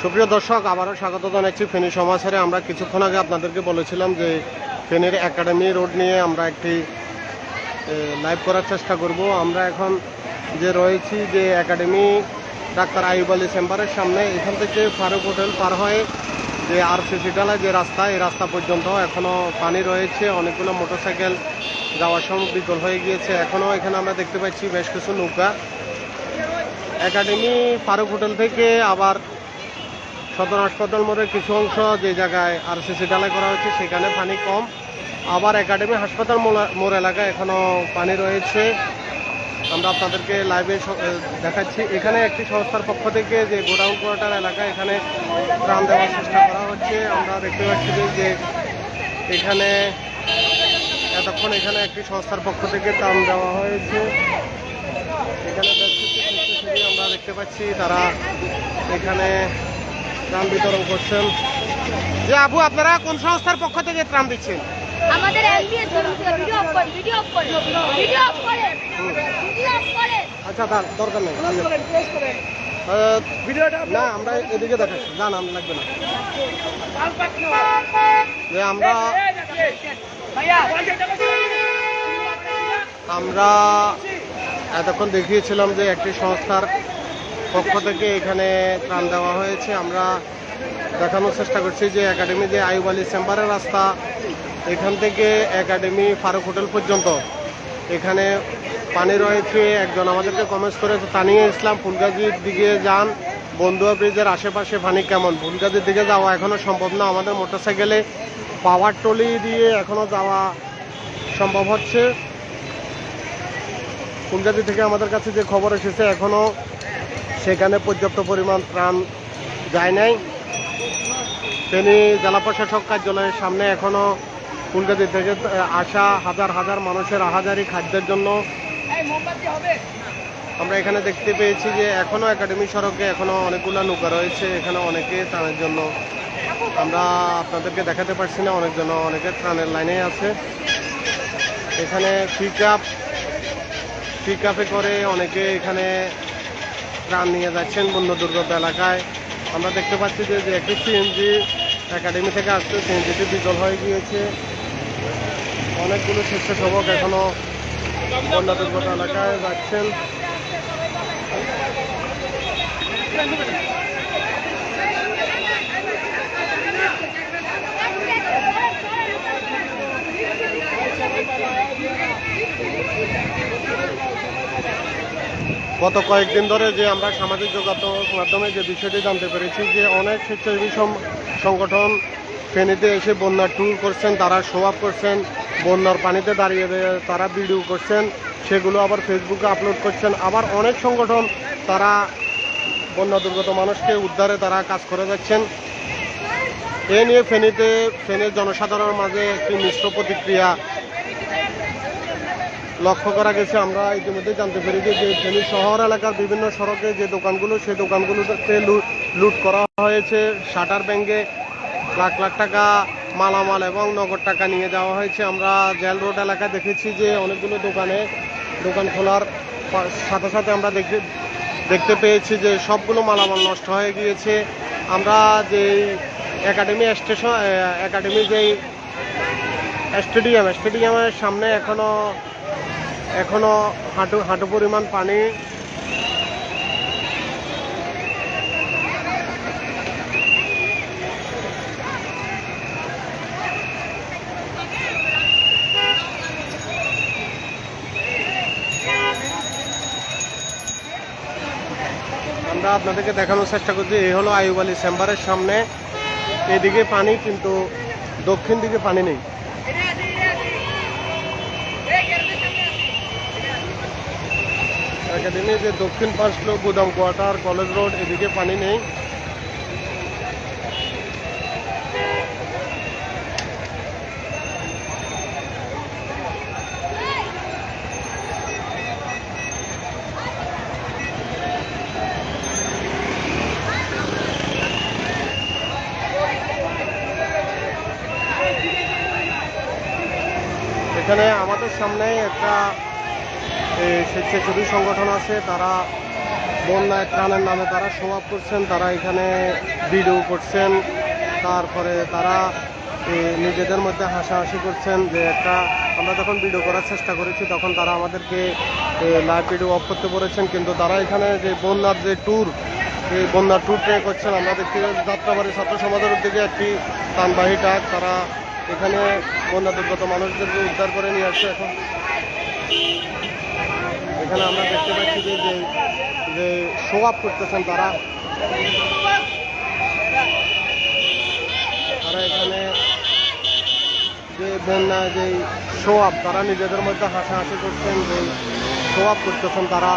সুপ্রিয় দর্শক, আবারও স্বাগত জানাচ্ছি ফেনী সমাচারে। আমরা কিছুক্ষণ আগে আপনাদেরকে বলেছিলাম যে ফেনীর একাডেমি রোড নিয়ে আমরা একটি লাইভ করার চেষ্টা করব। আমরা এখন যে রয়েছি যে একাডেমি, ডাক্তার আইব আলী চেম্বারের সামনে, এখান থেকে ফারুক হোটেল পার হয়ে যে আর সিসি ডালা যে রাস্তা, এই রাস্তা পর্যন্ত এখনও পানি রয়েছে। অনেকগুলো মোটরসাইকেল যাওয়ার সময় বিকল হয়ে গিয়েছে। এখনও এখানে আমরা দেখতে পাচ্ছি বেশ কিছু নৌকা। একাডেমি ফারুক হোটেল থেকে আবার সদর হাসপাতাল মোড়ের কিছু অংশ যে জায়গায় আর সিসি ঢালাই করা হচ্ছে সেখানে পানি কম। আবার একাডেমি হাসপাতাল মোড়- মোড় এলাকায় এখনও পানি রয়েছে। আমরা আপনাদেরকে লাইভে দেখাচ্ছি। এখানে একটি সংস্থার পক্ষ থেকে যে গোডাউন কোয়ার্টার এলাকা এখানে ত্রাণ দেওয়ার চেষ্টা করা হচ্ছে। আমরা দেখতে পাচ্ছি যে- এখানে এতক্ষণ এখানে একটি সংস্থার পক্ষ থেকে ত্রাণ দেওয়া হয়েছে। স্বেচ্ছাসেবী আমরা দেখতে পাচ্ছি তারা এখানে ত্রাণ বিতরণ করছেন যে আবু আপনারা কোন সংস্থার পক্ষ থেকে ত্রাণ দিচ্ছেন আমাদের এমবিএস ভিডিও অফ করে ভিডিও অফ করে ভিডিও অফ করে ভিডিও অফ করে আচ্ছা দাঁড়, দরকার নেই না আমরা এদিকে দেখাচ্ছি না না লাগবে না যে আমরা আমরা এতক্ষণ দেখিয়েছিলাম যে একটি সংস্থার পক্ষ থেকে এখানে ত্রাণ দেওয়া হয়েছে। আমরা দেখানোর চেষ্টা করছি যে একাডেমি যে আইব আলী চেম্বারের রাস্তা, এখান থেকে একাডেমি ফারুক হোটেল পর্যন্ত। এখানে পানি রয়েছে একজন আমাদেরকে কমেন্টস করেছে, তানিয়া ইসলাম, ফুলগাজির দিকে যান। বন্ধুয়া ব্রিজের আশেপাশে পানি কেমন? ফুলগাজির দিকে যাওয়া এখনও সম্ভব না। আমাদের মোটরসাইকেলে পাওয়ার টলি দিয়ে এখনও যাওয়া সম্ভব হচ্ছে। ফুলগাজি থেকে আমাদের কাছে যে খবর এসেছে এখনও সেখানে পর্যাপ্ত পরিমাণ ত্রাণ যায় নাই। ফেনী জেলা প্রশাসক কার্যালয়ের সামনে এখনও ফুলগাজি থেকে আসা হাজার হাজার মানুষের আহাজারি খাদ্যের জন্য। আমরা এখানে দেখতে পেয়েছি যে এখনও একাডেমি সড়কে এখনও অনেকগুলো নৌকা রয়েছে, এখানে অনেকে ত্রাণের জন্য। আমরা আপনাদেরকে দেখাতে পারছি না, অনেকজন, অনেকে ত্রাণের লাইনে আছে। এখানে পিক আপ পিক আপে করে অনেকে এখানে প্রাণ নিয়ে যাচ্ছেন বন্য দুর্গত এলাকায়। আমরা দেখতে পাচ্ছি যে একটি সিএনজি একাডেমি থেকে আসছে। সিএনজিটি বিজল হয়ে গিয়েছে। অনেকগুলো স্বেচ্ছাসেবক এখনও বন্য দুর্গত এলাকায় যাচ্ছেন। গত কয়েকদিন ধরে যে আমরা সামাজিক যোগাযোগ মাধ্যমে যে বিষয়টি জানতে পেরেছি যে অনেক স্বেচ্ছাসেবী সংগঠন ফেনীতে এসে বন্যার ট্যুর করছেন, তারা আপ করছেন, বন্যার পানিতে দাঁড়িয়ে তারা ভিডিও করছেন, সেগুলো আবার ফেসবুকে আপলোড করছেন। আবার অনেক সংগঠন তারা বন্যা দুর্গত মানুষকে উদ্ধারে তারা কাজ করে যাচ্ছেন। এ নিয়ে ফেনীতে, ফেনীর জনসাধারণের মাঝে একটি মিশ্র প্রতিক্রিয়া লক্ষ্য করা গেছে, আমরা ইতিমধ্যে জানতে পেরেছি যে ফেনী শহর এলাকার বিভিন্ন সড়কে যে দোকানগুলো, সেই দোকানগুলোতে লুট করা হয়েছে। শাটার ব্যাঙ্গে লাখ লাখ টাকা মালামাল এবং নগদ টাকা নিয়ে যাওয়া হয়েছে। আমরা জেল রোড এলাকায় দেখেছি যে অনেকগুলো দোকানে, দোকান খোলার সাথে সাথে আমরা দেখে, দেখতে পেয়েছি যে সবগুলো মালামাল নষ্ট হয়ে গিয়েছে। আমরা যেই একাডেমি স্টেশন একাডেমি যেই স্টেডিয়াম, স্টেডিয়ামের সামনে এখনও এখনও হাঁটু হাঁটু পরিমাণ পানি। আমরা আপনাদেরকে দেখানোর চেষ্টা করছি, এই হলো আইব আলী চেম্বারের সামনে। এদিকে পানি কিন্তু দক্ষিণ দিকে পানি নেই। একাডেমি যে দক্ষিণ পাঁচলো গুদাম কোয়ার্টার কলেজ রোড এদিকে পানি নেই এখানে আমাদের সামনে একটা এই স্বেচ্ছাসেবী সংগঠন আছে, তারা বন্যায় ত্রাণের নামে তারা আপ করছেন, তারা এখানে ভিডিও করছেন, তারপরে তারা নিজেদের মধ্যে হাসাহাসি করছেন যে একটা, আমরা যখন ভিডিও করার চেষ্টা করেছি, তখন তারা আমাদেরকে লাইভ ভিডিও অফ করতে বলেছেন, কিন্তু তারা এখানে যে বন্যার যে ট্যুর এই বন্যার ট্যুর ট্রে করছেন, আমরা দেখতে যাত্রাবাড়ি ছাত্র সমাজের উদ্যোগে একটি তানবাহী ট্রাক তারা এখানে বন্যা দুর্গত মানুষদেরকে উদ্ধার করে নিয়ে আসছে। এখন এখানে আমরা দেখতে পাচ্ছি যে, যে- শো আপ করতেছেন তারা। তারা এখানে যে বন্যা যে শো আপ তারা নিজেদের মধ্যে হাসাহাসি করছেন, যে শো আপ করতেছেন তারা।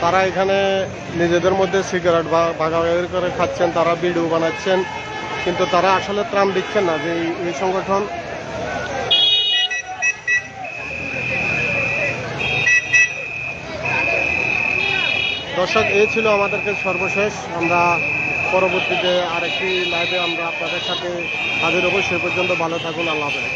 তারা এখানে নিজেদের মধ্যে সিগারেট বা ভাগাভাগি করে খাচ্ছেন, তারা ভিডিও বানাচ্ছেন, কিন্তু তারা আসলে ত্রাণ দিচ্ছেন না যে এই- সংগঠন দর্শক, এই ছিল আমাদেরকে সর্বশেষ। আমরা পরবর্তীতে আরেকটি লাইভে আমরা আপনাদের সাথে হাজির হব। সে পর্যন্ত ভালো থাকুন, আল্লাহ হাফেজ।